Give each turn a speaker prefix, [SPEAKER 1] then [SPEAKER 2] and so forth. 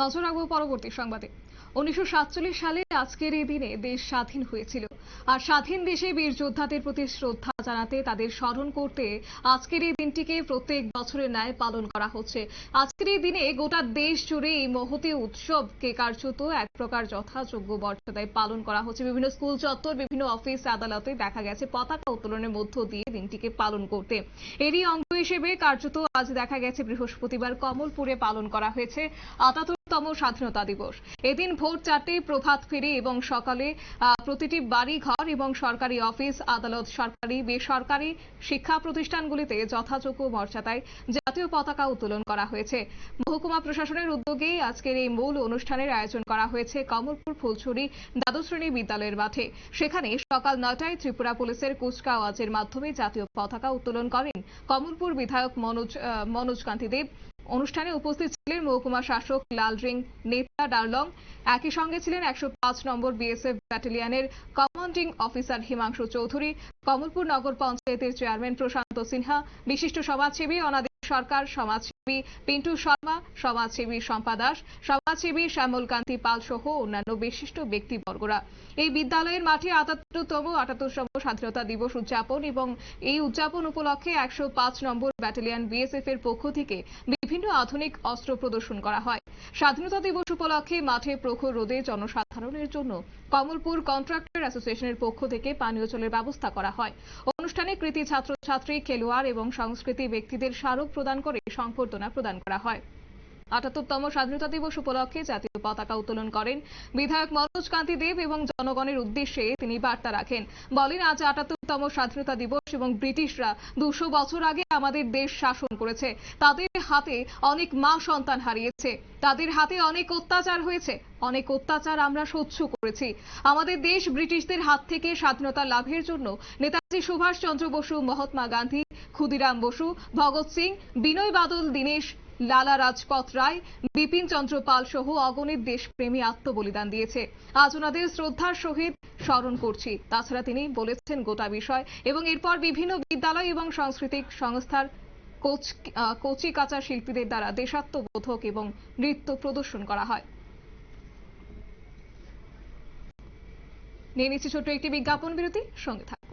[SPEAKER 1] নজর রাখব পরবর্তী সংবাদে। উনিশশো সাতচল্লিশ সালে আজকের এই দিনে দেশ স্বাধীন হয়েছিল। আর স্বাধীন দেশে বীর যোদ্ধাদের প্রতি শ্রদ্ধা জানাতে তাদের স্মরণ করতে আজকের এই দিনটিকে প্রত্যেক বছরের ন্যায় পালন করা হচ্ছে। আজকের এই দিনে গোটা দেশ জুড়ে এই মহতি উৎসবকে কার্যত এক প্রকার যথাযোগ্য মর্যাদায় পালন করা হচ্ছে। বিভিন্ন স্কুল চত্বর, বিভিন্ন অফিস আদালতে দেখা গেছে পতাকা উত্তোলনের মধ্য দিয়ে দিনটিকে পালন করতে। এরই অঙ্গ হিসেবে কার্যত আজ দেখা গেছে বৃহস্পতিবার কমলপুরে পালন করা হয়েছে। আটাত্তরতম স্বাধীনতা দিবস। এদিন ভোর চারটে প্রভাত ফেরি এবং সকালে প্রতিটি বাড়ি ঘর এবং সরকারি অফিস, আদালত, সরকারি, বেসরকারি শিক্ষা প্রতিষ্ঠানগুলিতে যথাযোগ্য মর্যাদায় জাতীয় পতাকা উত্তোলন করা হয়েছে। মহকুমা প্রশাসনের উদ্যোগে আজকের এই মূল অনুষ্ঠানের আয়োজন করা হয়েছে কমলপুর ফুলছড়ি দ্বাদশ শ্রেণি বিদ্যালয়ের মাঠে। সেখানে সকাল নয়টায় ত্রিপুরা পুলিশের কুচকাওয়াজের মাধ্যমে জাতীয় পতাকা উত্তোলন করেন কমলপুর বিধায়ক মনোজ মনোজ কান্তি দেব। অনুষ্ঠানে উপস্থিত ছিলেন মহকুমা শাসক লালরিং নেতা ডারলং। একই সঙ্গে ছিলেন একশো পাঁচ নম্বর বিএসএফ ব্যাটালিয়নের কমান্ডিং অফিসার হিমাংশু চৌধুরী, কমলপুর নগর পঞ্চায়েতের চেয়ারম্যান প্রশান্ত সিনহা, বিশিষ্ট সমাজসেবী অনাদি সরকার, সমাজসেবী পিন্টু শর্মা, সমাজসেবী শম্পা দাস, সমাজসেবী শ্যামল কান্তি পাল সহ অন্যান্য বিশিষ্ট ব্যক্তিবর্গরা। এই বিদ্যালয়ের মাঠে আটাত্তরতম আটাত্তরতম স্বাধীনতা দিবস উদযাপন এবং এই উদযাপন উপলক্ষে একশো পাঁচ নম্বর ব্যাটালিয়ন বিএসএফ এর পক্ষ থেকে বিভিন্ন আধুনিক অস্ত্র প্রদর্শন করা হয়। স্বাধীনতা দিবস উপলক্ষে মাঠে প্রখর রোদে জনসাধারণের জন্য কমলপুর কন্ট্রাক্টর অ্যাসোসিয়েশনের পক্ষ থেকে পানীয় জলের ব্যবস্থা করা হয়। অনুষ্ঠানে কৃতি ছাত্রছাত্রী, খেলোয়াড় এবং সংস্কৃতি ব্যক্তিদের স্মারক প্রদান করে সংবর্ধনা প্রদান করা হয়। আটাত্তরতম স্বাধীনতা দিবস উপলক্ষে জাতীয় পতাকা উত্তোলন করেন বিধায়ক মনোজ কান্তি দেব এবং জনগণের উদ্দেশ্যে তিনি বার্তা রাখেন। বলেন, আজ আটাত্তরতম স্বাধীনতা দিবস এবং ব্রিটিশরা দুশো বছর আগে আমাদের দেশ শাসন করেছে। তাদের হাতে অনেক মা সন্তান হারিয়েছে। তাদের হাতে অনেক অত্যাচার হয়েছে। অনেক অত্যাচার আমরা সহ্য করেছি। আমাদের দেশ ব্রিটিশদের হাত থেকে স্বাধীনতা লাভের জন্য নেতাজি সুভাষ চন্দ্র বসু, মহাত্মা গান্ধী ক্ষুদিরাম বসু, ভগৎ সিং, বিনয় বাদল, দীনেশ, লালা রাজপথ রায়, বিপিন চন্দ্র পাল সহ অগণিত দেশপ্রেমী আত্মবলিদান দিয়েছে। আজ ওনাদের শ্রদ্ধার সহিত স্মরণ করছি। তাছাড়া তিনি বলেছেন গোটা বিষয় এবং এরপর বিভিন্ন বিদ্যালয় এবং সাংস্কৃতিক সংস্থার কোচ কচি কাঁচা শিল্পীদের দ্বারা দেশাত্মবোধক এবং নৃত্য প্রদর্শন করা হয়। নিয়ে নিচ্ছি ছোট্ট একটি বিজ্ঞাপন বিরতি। সঙ্গে থাকুন।